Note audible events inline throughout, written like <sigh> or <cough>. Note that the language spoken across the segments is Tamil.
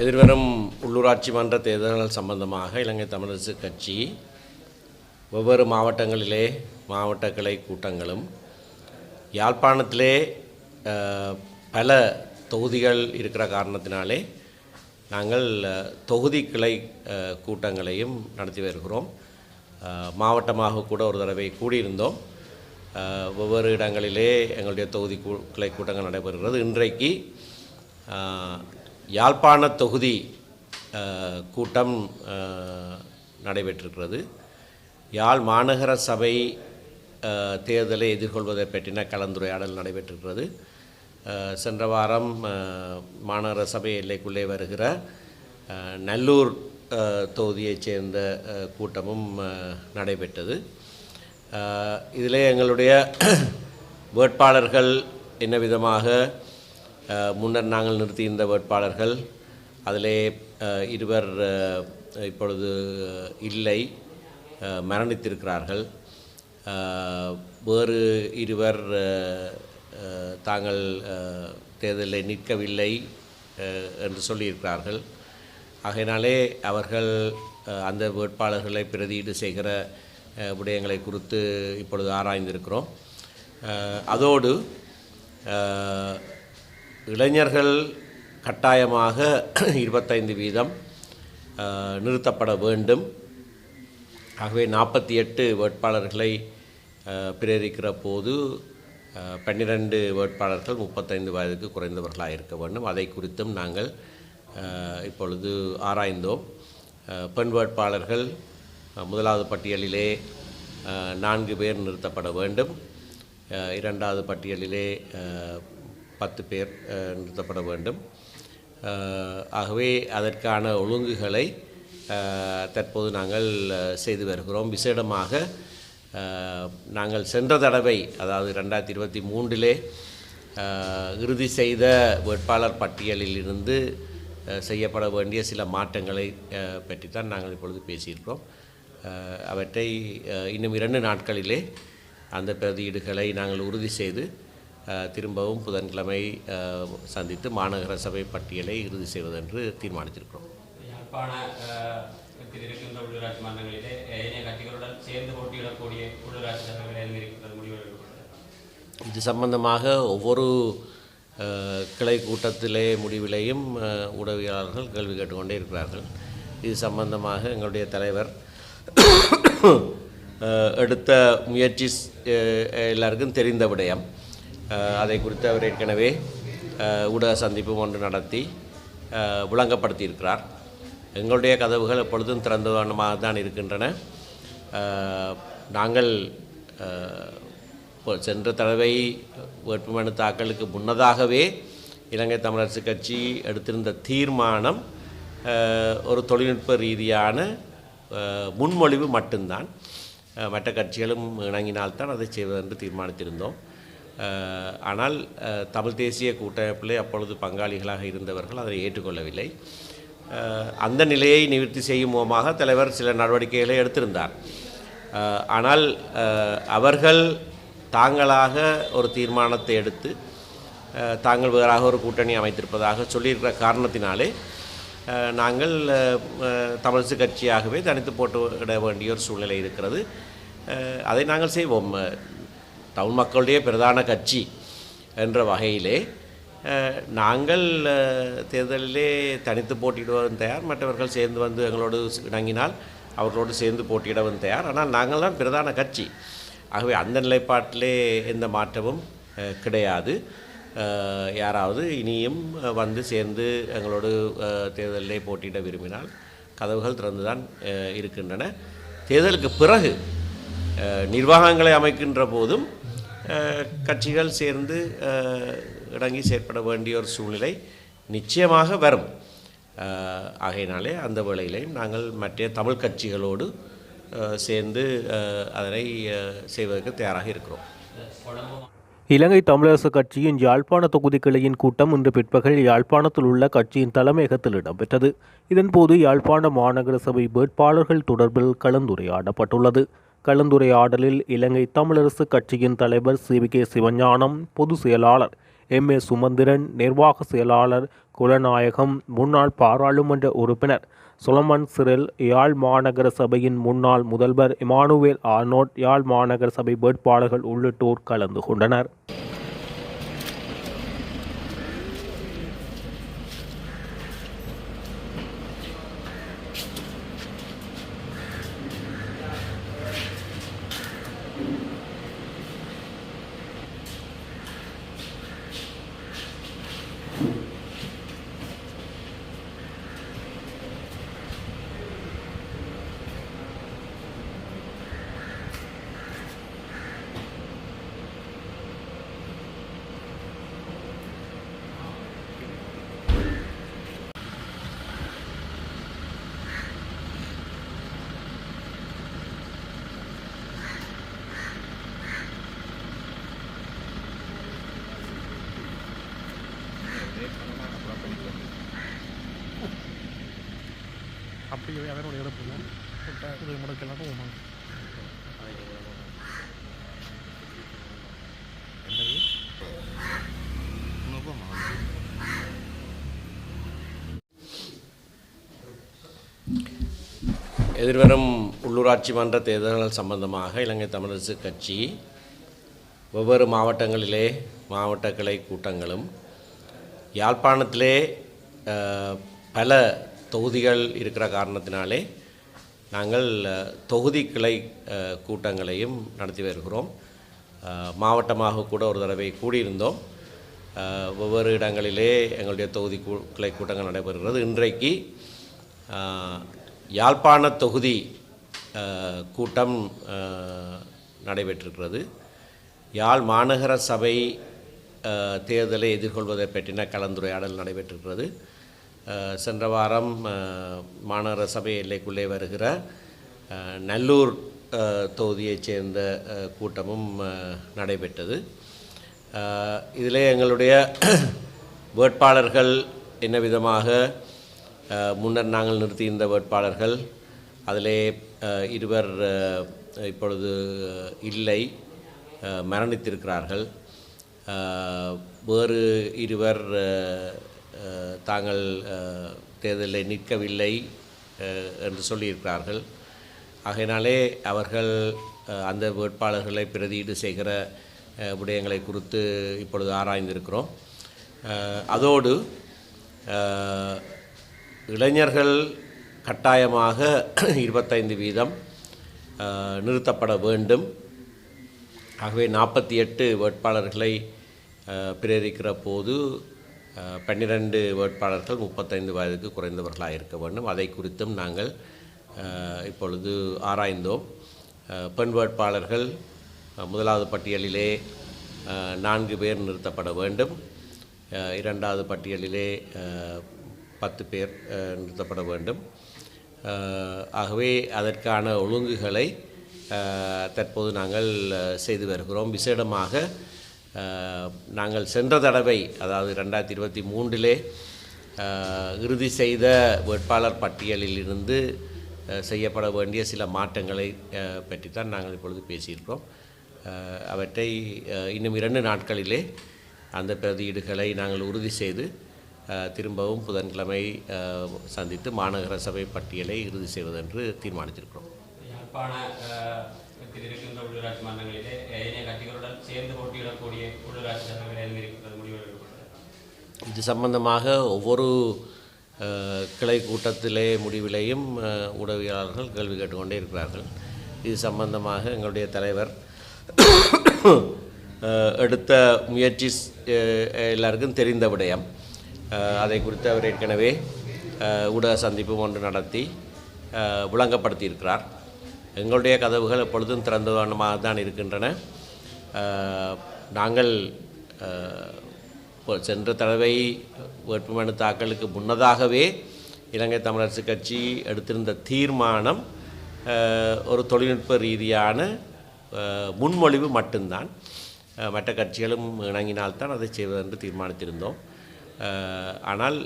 எதிர்வரும் உள்ளூராட்சி மன்ற தேர்தல்கள் சம்பந்தமாக இலங்கை தமிழரசு கட்சி ஒவ்வொரு மாவட்டங்களிலே மாவட்ட கிளை கூட்டங்களும் யாழ்ப்பாணத்திலே பல தொகுதிகள் இருக்கிற காரணத்தினாலே நாங்கள் தொகுதி கிளை கூட்டங்களையும் நடத்தி வருகிறோம். மாவட்டமாக கூட ஒரு தடவை கூடியிருந்தோம். ஒவ்வொரு இடங்களிலே எங்களுடைய தொகுதி கூ கிளை கூட்டங்கள் நடைபெறுகிறது. இன்றைக்கு யாழ்ப்பாண தொகுதி கூட்டம் நடைபெற்றிருக்கிறது. யாழ் மாநகர சபை தேர்தலை எதிர்கொள்வதை பற்றின கலந்துரையாடல் நடைபெற்றிருக்கிறது. சென்ற வாரம் மாநகர சபை எல்லைக்குள்ளே வருகிற நல்லூர் தொகுதியைச் சேர்ந்த கூட்டமும் நடைபெற்றது. இதில் எங்களுடைய வேட்பாளர்கள் என்ன விதமாக முன்னர் நாங்கள் நிறுத்தியிருந்த வேட்பாளர்கள் அதிலே இருவர் இப்பொழுது இல்லை மரணித்திருக்கிறார்கள். வேறு இருவர் தாங்கள் தேர்தலில் நிற்கவில்லை என்று சொல்லியிருக்கிறார்கள். ஆகையினாலே அவர்கள் அந்த வேட்பாளர்களை பிரதியீடு செய்கிற விடயங்களை குறித்து இப்பொழுது ஆராய்ந்திருக்கிறோம். அதோடு இளைஞர்கள் கட்டாயமாக இருபத்தைந்து வீதம் நிறுத்தப்பட வேண்டும். ஆகவே நாற்பத்தி எட்டு வேட்பாளர்களை பிரேரிக்கிற போது பன்னிரண்டு வேட்பாளர்கள் முப்பத்தைந்து வயதுக்கு குறைந்தவர்களாக இருக்க வேண்டும். அதை குறித்தும் நாங்கள் இப்பொழுது ஆராய்ந்தோம். பெண் வேட்பாளர்கள் முதலாவது பட்டியலிலே நான்கு பேர் நிறுத்தப்பட வேண்டும். இரண்டாவது பட்டியலிலே பத்து பேர் நிறுத்தப்பட வேண்டும். ஆகவே அதற்கான ஒழுங்குகளை தற்போது நாங்கள் செய்து வருகிறோம். விசேடமாக நாங்கள் சென்ற தடவை அதாவது ரெண்டாயிரத்தி இருபத்தி மூன்றிலே இறுதி செய்த வேட்பாளர் பட்டியலில் இருந்து செய்யப்பட வேண்டிய சில மாற்றங்களை பற்றித்தான் நாங்கள் இப்பொழுது பேசியிருக்கிறோம். அவற்றை இன்னும் இரண்டு நாட்களிலே அந்த பிரதியீடுகளை நாங்கள் உறுதி செய்து திரும்பவும் புதன்கிழமை சந்தித்து மாநகர சபை பட்டியலை இறுதி செய்வதென்று தீர்மானித்திருக்கிறோம். யாழ்ப்பாண அஹ், த்தில் இருக்கின்ற உள்ளூராட்சி மன்றங்களிலே ஏனைய கட்சிகளுடன் சேர்ந்து போட்டியிடக்கூடிய உள்ளூராட்சி சபைகள் எதுவும் இருக்கிறது முடிவு எடுக்கப்பட்டது இது சம்பந்தமாக ஒவ்வொரு கிளை கூட்டத்திலே முடிவிலையும் அஹ், ஊடகவியலாளர்கள் கேள்வி கேட்டுக்கொண்டே இருக்கிறார்கள். இது சம்பந்தமாக எங்களுடைய தலைவர் எடுத்த முயற்சி எல்லாருக்கும் தெரிந்த விடயம். அதை குறித்து அவர் ஏற்கனவே ஊடக சந்திப்பு ஒன்று நடத்தி விளங்கப்படுத்தியிருக்கிறார். எங்களுடைய கதவுகள் எப்பொழுதும் திறந்தவனமாக தான் இருக்கின்றன. நாங்கள் சென்ற தடவை வேட்புமனு தாக்கலுக்கு முன்னதாகவே இலங்கை தமிழரசு கட்சி எடுத்திருந்த தீர்மானம் ஒரு தொழில்நுட்ப ரீதியான முன்மொழிவு மட்டும்தான். மற்ற கட்சிகளும் இணங்கினால்தான் அதை செய்வதென்று தீர்மானித்திருந்தோம். ஆனால் தமிழ் தேசிய கூட்டமைப்பில் அப்பொழுது பங்காளிகளாக இருந்தவர்கள் அதை ஏற்றுக்கொள்ளவில்லை. அந்த நிலையை நிவர்த்தி செய்யும் மூலமாக தலைவர் சில நடவடிக்கைகளை எடுத்திருந்தார். ஆனால் அவர்கள் தாங்களாக ஒரு தீர்மானத்தை எடுத்து தாங்கள் வேறாக ஒரு கூட்டணி அமைத்திருப்பதாக சொல்லியிருக்கிற காரணத்தினாலே நாங்கள் அஹ், தமிழரசு கட்சியாகவே தனித்து போட்டுவிட வேண்டிய ஒரு சூழ்நிலை இருக்கிறது. அதை நாங்கள் செய்வோம். தமிழ் மக்களுடைய பிரதான கட்சி என்ற வகையிலே நாங்கள் தேர்தலிலே தனித்து போட்டியிடுவதும் தயார். மற்றவர்கள் சேர்ந்து வந்து எங்களோடு இணங்கினால் அவர்களோடு சேர்ந்து போட்டியிடவும் தயார். ஆனால் நாங்கள் தான் பிரதான கட்சி. ஆகவே அந்த நிலைப்பாட்டிலே எந்த மாற்றமும் கிடையாது. யாராவது இனியும் வந்து சேர்ந்து எங்களோடு தேர்தலிலே போட்டியிட விரும்பினால் கதவுகள் திறந்துதான் இருக்கின்றன. தேர்தலுக்கு பிறகு நிர்வாகங்களை அமைக்கின்ற போதும் கட்சிகள் சேர்ந்து இடங்கி செயற்பட வேண்டிய ஒரு சூழ்நிலை நிச்சயமாக வரும். ஆகையினாலே அந்த வேளையிலையும் நாங்கள் மற்ற தமிழ் கட்சிகளோடு சேர்ந்து அதனை செய்வதற்கு தயாராக இருக்கிறோம். இலங்கை தமிழரசு கட்சியின் யாழ்ப்பாண தொகுதி கிளையின் கூட்டம் இன்று பிற்பகல் யாழ்ப்பாணத்தில் உள்ள கட்சியின் தலைமையகத்தில் இடம்பெற்றது. இதன்போது யாழ்ப்பாண மாநகர சபை வேட்பாளர்கள் தொடர்பில் கலந்துரையாடப்பட்டுள்ளது. கலந்துரையாடலில் இலங்கை தமிழரசு கட்சியின் தலைவர் சி வி கே சிவஞானம் பொதுச் செயலாளர் எம் ஏ சுமந்திரன் நிர்வாக செயலாளர் குலநாயகம் முன்னாள் பாராளுமன்ற உறுப்பினர் சுலமன் சிறில் யாழ் மாநகர சபையின் முன்னாள் முதல்வர் இமானுவேல் ஆர்னோட் யாழ் மாநகர சபை வேட்பாளர்கள் உள்ளிட்டோர் கலந்து கொண்டனர். அப்படி அவரோட இறப்புல இது முடக்கலாம் போகுமா எதிர்வரும் உள்ளூராட்சி மன்ற தேர்தல்கள் சம்பந்தமாக இலங்கை தமிழரசு கட்சி ஒவ்வொரு மாவட்டங்களிலே மாவட்ட கிளை கூட்டங்களும் யாழ்ப்பாணத்திலே பல தொகுதிகள் இருக்கிற காரணத்தினாலே நாங்கள் தொகுதி கிளை கூட்டங்களையும் நடத்தி வருகிறோம். மாவட்டமாக கூட ஒரு தடவை கூடியிருந்தோம். ஒவ்வொரு இடங்களிலே எங்களுடைய தொகுதி கூ கிளை கூட்டங்கள் நடைபெறுகிறது. இன்றைக்கு யாழ்ப்பாண தொகுதி கூட்டம் நடைபெற்றிருக்கிறது. யாழ் மாநகர சபை தேர்தலை எதிர்கொள்வதை பற்றின கலந்துரையாடல் நடைபெற்றிருக்கிறது. சென்ற வாரம் மாநகர சபை எல்லைக்குள்ளே வருகிற நல்லூர் தொகுதியைச் சேர்ந்த கூட்டமும் நடைபெற்றது. இதில் எங்களுடைய <clears throat> வேட்பாளர்கள் என்ன விதமாக முன்னர் நாங்கள் நிறுத்தியிருந்த வேட்பாளர்கள் அதிலே இருவர் இப்பொழுது இல்லை மரணித்திருக்கிறார்கள். வேறு இருவர் தாங்கள் தேர்தலில் நிற்கவில்லை என்று சொல்லியிருக்கிறார்கள். ஆகையினாலே அவர்கள் அந்த வேட்பாளர்களை பிரதியீடு செய்கிற விடயங்களை குறித்து இப்பொழுது ஆராய்ந்திருக்கிறோம். அதோடு இளைஞர்கள் கட்டாயமாக <clears throat> இருபத்தைந்து வீதம் நிறுத்தப்பட வேண்டும். ஆகவே நாற்பத்தி எட்டு வேட்பாளர்களை பிரேரிக்கிற போது பன்னிரண்டு வேட்பாளர்கள் முப்பத்தைந்து வயதுக்கு குறைந்தவர்களாக இருக்க வேண்டும். அதை குறித்தும் நாங்கள் இப்பொழுது ஆராய்ந்தோம். பெண் வேட்பாளர்கள் முதலாவது பட்டியலிலே நான்கு பேர் நிறுத்தப்பட வேண்டும். இரண்டாவது பட்டியலிலே பத்து பேர் நிறுத்தப்பட வேண்டும். ஆகவே அதற்கான ஒழுங்குகளை தற்போது நாங்கள் செய்து வருகிறோம். விசேடமாக நாங்கள் சென்ற தடவை அதாவது ரெண்டாயிரத்தி இருபத்தி மூன்றிலே இறுதி செய்த வேட்பாளர் பட்டியலில் இருந்து செய்யப்பட வேண்டிய சில மாற்றங்களை பற்றித்தான் நாங்கள் இப்பொழுது பேசியிருக்கிறோம். அவற்றை இன்னும் இரண்டு நாட்களிலே அந்த பிரதியீடுகளை நாங்கள் உறுதி செய்து திரும்பவும் புதன்கிழமை சந்தித்து மாநகர சபை பட்டியலை இறுதி செய்வதென்று தீர்மானித்திருக்கிறோம். உள்ளூராட்சி மன்றங்களிலே ஏனைய கட்சிகளுடன் சேர்ந்து போட்டியிடக்கூடிய உள்ளூராட்சி இருக்கிறது இது சம்பந்தமாக ஒவ்வொரு கிளை கூட்டத்திலே முடிவிலையும் உதவியாளர்கள் கேள்வி கேட்டுக்கொண்டே இருக்கிறார்கள். இது சம்பந்தமாக எங்களுடைய தலைவர் எடுத்த முயற்சி எல்லாருக்கும் தெரிந்த விடயம். அதை குறித்து அவர் ஏற்கனவே ஊடக சந்திப்பு ஒன்று நடத்தி விளங்கப்படுத்தியிருக்கிறார். எங்களுடைய கதவுகள் எப்பொழுதும் திறந்தவனமாக தான் இருக்கின்றன. நாங்கள் சென்ற தடவை வேட்புமனு தாக்கலுக்கு முன்னதாகவே இலங்கை தமிழரசு கட்சி எடுத்திருந்த தீர்மானம் ஒரு தொழில்நுட்ப ரீதியான முன்மொழிவு மட்டும்தான். மற்ற கட்சிகளும் இணங்கினால்தான் அதை செய்வதென்று தீர்மானித்திருந்தோம். ஆனால்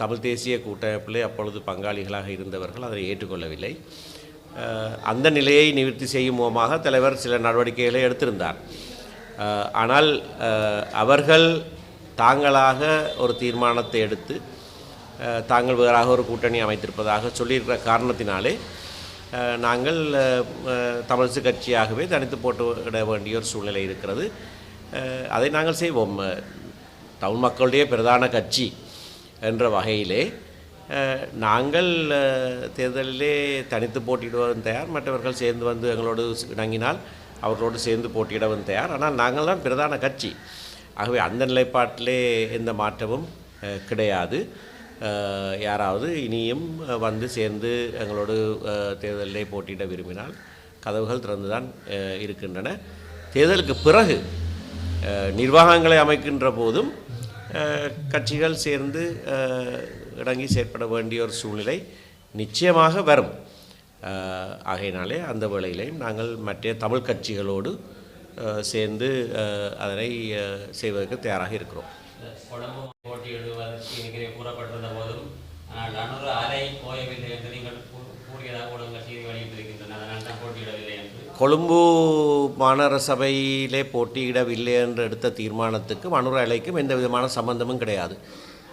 தமிழ் தேசிய கூட்டமைப்பிலே அப்பொழுது பங்காளிகளாக இருந்தவர்கள் அதை ஏற்றுக்கொள்ளவில்லை. அந்த நிலையை நிவர்த்தி செய்யும் மூலமாக தலைவர் சில நடவடிக்கைகளை எடுத்திருந்தார். ஆனால் அவர்கள் தாங்களாக ஒரு தீர்மானத்தை எடுத்து தாங்கள் வேறாக ஒரு கூட்டணி அமைத்திருப்பதாக சொல்லியிருக்கிற காரணத்தினாலே நாங்கள் அஹ், கட்சியாகவே தனித்து போட்டுவிட வேண்டிய ஒரு சூழ்நிலை இருக்கிறது. அதை நாங்கள் செய்வோம். தமிழ் மக்களுடைய பிரதான கட்சி என்ற வகையிலே நாங்கள் தேர்தலிலே தனித்து போட்டியிடுவதும் தயார். மற்றவர்கள் சேர்ந்து வந்து எங்களோடு இணங்கினால் அவர்களோடு சேர்ந்து போட்டியிடவும் தயார். ஆனால் நாங்கள் தான் பிரதான கட்சி. ஆகவே அந்த நிலைப்பாட்டிலே எந்த மாற்றமும் கிடையாது. யாராவது இனியும் வந்து சேர்ந்து எங்களோடு தேர்தலிலே போட்டியிட விரும்பினால் கதவுகள் திறந்துதான் இருக்கின்றன. தேர்தலுக்கு பிறகு நிர்வாகங்களை அமைக்கின்ற போதும் கட்சிகள் சேர்ந்து இடங்கி இணங்கி செயற்பட வேண்டிய ஒரு சூழ்நிலை நிச்சயமாக வரும். ஆகையினாலே அந்த வேளையிலையும் நாங்கள் மற்ற தமிழ் கட்சிகளோடு சேர்ந்து அதனை செய்வதற்கு தயாராக இருக்கிறோம். கொழும்பு போட்டியிடுவதற்கு கூறப்பட்டிருந்த போதும் ஆனால் அனுறு அலை போயவில்லை என்று நீங்கள் கூறியதாக ஊடகங்கள் செய்தி வெளியிட்டிருக்கின்றன அதனால் தான் போட்டியிடவில்லை என்று கொழும்பு மாநகர சபையிலே போட்டியிடவில்லை என்று எடுத்த தீர்மானத்துக்கு மனுர அலைக்கும் எந்த விதமான சம்பந்தமும் கிடையாது.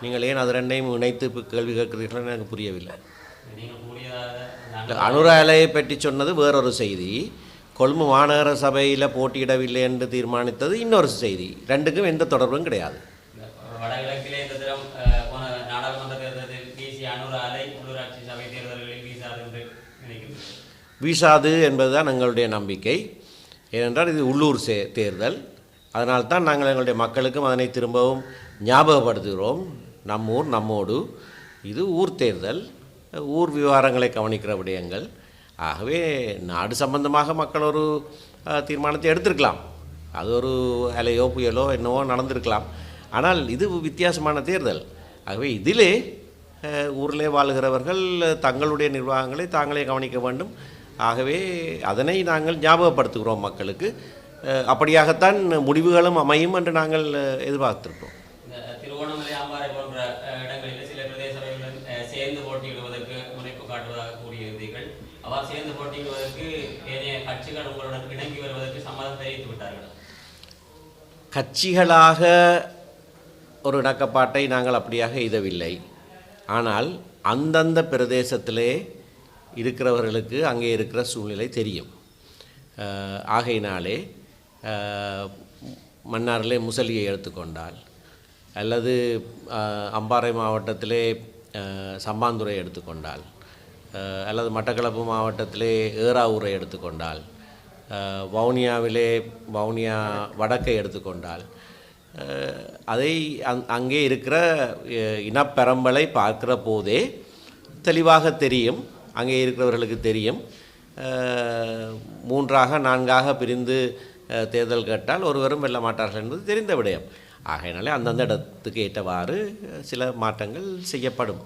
நீங்கள் ஏன் அது ரெண்டையும் இணைத்து இப்ப கேள்வி கேட்கிறீர்கள்னு எனக்கு புரியவில்லை. நீங்கள் கூறியதாக நான் இல்ல, அனுர அலையை பற்றி சொன்னது வேறொரு செய்தி. கொழும்பு மாநகர சபையில் போட்டியிடவில்லை என்று தீர்மானித்தது இன்னொரு செய்தி. ரெண்டுக்கும் எந்த தொடர்பும் கிடையாது. வீசாது என்பதுதான் எங்களுடைய நம்பிக்கை. ஏனென்றால் இது உள்ளூர் சே தேர்தல். அதனால்தான் நாங்கள் எங்களுடைய மக்களுக்கும் அதனை திரும்பவும் ஞாபகப்படுத்துகிறோம். நம்மூர் நம்மோடு. இது ஊர் தேர்தல் ஊர் விவகாரங்களை கவனிக்கிற விடயங்கள். ஆகவே நாடு சம்பந்தமாக மக்கள் ஒரு தீர்மானத்தை எடுத்திருக்கலாம். அது ஒரு அலையோ புயலோ என்னவோ நடந்திருக்கலாம். ஆனால் இது வித்தியாசமான தேர்தல். ஆகவே இதிலே ஊரிலே வாழ்கிறவர்கள் தங்களுடைய நிர்வாகங்களை தாங்களே கவனிக்க வேண்டும். ஆகவே அதனை நாங்கள் ஞாபகப்படுத்துகிறோம் மக்களுக்கு. அப்படியாகத்தான் முடிவுகளும் அமையும் என்று நாங்கள் எதிர்பார்த்துருக்கோம் எதிர்பார்த்திருக்கிறோம் இந்த திருவோணமலை ஆம்பாறை போன்ற அஹ், இடங்களில் சில பிரதேச சபைகளுடன் அஹ், சேர்ந்து போட்டியிடுவதற்கு முனைப்பு காட்டுவதாக கூறியிருந்தீர்கள் அவ்வாறு சேர்ந்து போட்டியிடுவதற்கு ஏனைய கட்சிகள் உங்களுடன் இணங்கி வருவதற்கு சம்மதம் தெரிவித்து விட்டார்கள். கட்சிகளாக ஒரு இணக்கப்பாட்டை நாங்கள் அப்படியாக எய்தவில்லை. ஆனால் அந்தந்த பிரதேசத்திலே இருக்கிறவர்களுக்கு அங்கே இருக்கிற சூழ்நிலை தெரியும். ஆகையினாலே மன்னாரிலே முசலியை எடுத்துக்கொண்டால் அல்லது அம்பாறை மாவட்டத்திலே சம்பாந்துரை சம்பாந்துறை எடுத்துக்கொண்டால் அல்லது மட்டக்களப்பு மாவட்டத்திலே ஏறாவூரை எடுத்துக்கொண்டால் வவுனியாவிலே வவுனியா வடக்கை எடுத்துக்கொண்டால் அதை அங் அங்கே இருக்கிற இனப்பெரம்பலை பார்க்கிற போதே தெளிவாக தெரியும் அங்கே இருக்கிறவர்களுக்கு தெரியும். மூன்றாக நான்காக பிரிந்து தேர்தல் கேட்டால் ஒருவரும் வெல்ல மாட்டார்கள் என்பது தெரிந்த விடயம். ஆகையினாலே அந்தந்த இடத்துக்கு ஏற்றவாறு சில மாற்றங்கள் செய்யப்படும்.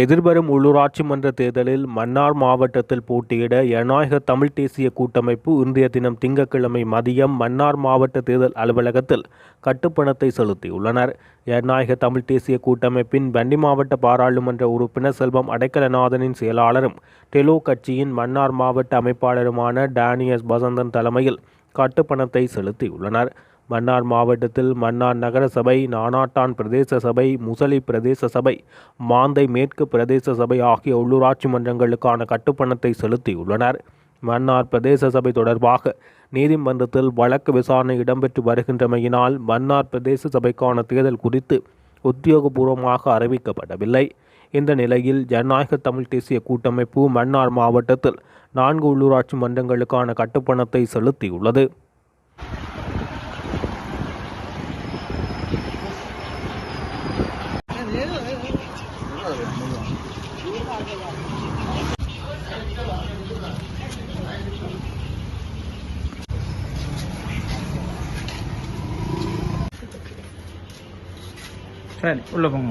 எதிர்வரும் உள்ளூராட்சி மன்ற தேர்தலில் மன்னார் மாவட்டத்தில் போட்டியிட ஜனநாயக தமிழ் தேசிய கூட்டமைப்பு இன்றைய தினம் திங்கட்கிழமை மதியம் மன்னார் மாவட்ட தேர்தல் அலுவலகத்தில் கட்டுப்பணத்தை செலுத்தியுள்ளனர். ஜனநாயக தமிழ் தேசிய கூட்டமைப்பின் வண்டி மாவட்ட பாராளுமன்ற உறுப்பினர் செல்வம் அடைக்கலநாதனின் செயலாளரும் டெலோ கட்சியின் மன்னார் மாவட்ட அமைப்பாளருமான டேனியஸ் வசந்தன் தலைமையில் கட்டுப்பணத்தை செலுத்தியுள்ளனர். மன்னார் மாவட்டத்தில் மன்னார் நகர சபை நானாட்டான் பிரதேச சபை முசலி பிரதேச சபை மாந்தை மேற்கு பிரதேச சபை ஆகிய உள்ளூராட்சி மன்றங்களுக்கான கட்டுப்பணத்தை செலுத்தியுள்ளனர். மன்னார் பிரதேச சபை தொடர்பாக நீதிமன்றத்தில் வழக்கு விசாரணை இடம்பெற்று வருகின்றமையினால் மன்னார் பிரதேச சபைக்கான தேர்தல் குறித்து உத்தியோகபூர்வமாக அறிவிக்கப்படவில்லை. இந்த நிலையில் ஜனநாயக தமிழ் தேசிய கூட்டமைப்பு மன்னார் மாவட்டத்தில் நான்கு உள்ளூராட்சி மன்றங்களுக்கான கட்டுப்பணத்தை செலுத்தியுள்ளது. சரி உள்ள போங்க.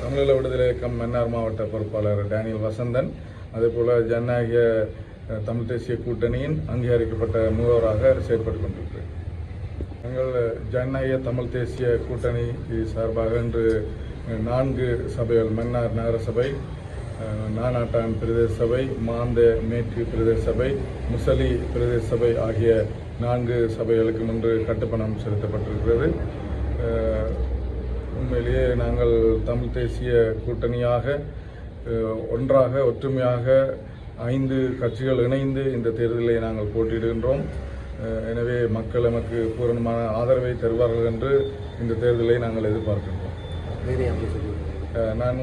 தமிழக விடுதலை இயக்கம் மன்னார் மாவட்ட பொறுப்பாளர் டேனியல் வசந்தன் அதேபோல் ஜனநாயக தமிழ் தேசிய கூட்டணியின் அங்கீகரிக்கப்பட்ட முகவராக செயற்பட்டு கொண்டிருக்கிறேன் எங்கள் ஜனநாயக தமிழ் தேசிய கூட்டணி சார்பாக இன்று நான்கு சபைகள் மன்னார் நகரசபை நானாட்டான் பிரதேச சபை மாந்த மேற்கு பிரதேச சபை முசலி பிரதேச சபை ஆகிய நான்கு சபைகளுக்கு இன்று கட்டுப்பணம் செலுத்தப்பட்டிருக்கிறது. உண்மையிலேயே நாங்கள் தமிழ் தேசிய கூட்டணியாக ஒன்றாக ஒற்றுமையாக ஐந்து கட்சிகள் இணைந்து இந்த தேர்தலை நாங்கள் போட்டியிடுகின்றோம். எனவே மக்கள் எமக்கு பூரணமான ஆதரவை தருவார்கள் என்று இந்த தேர்தலை நாங்கள் எதிர்பார்க்கின்றோம். நான்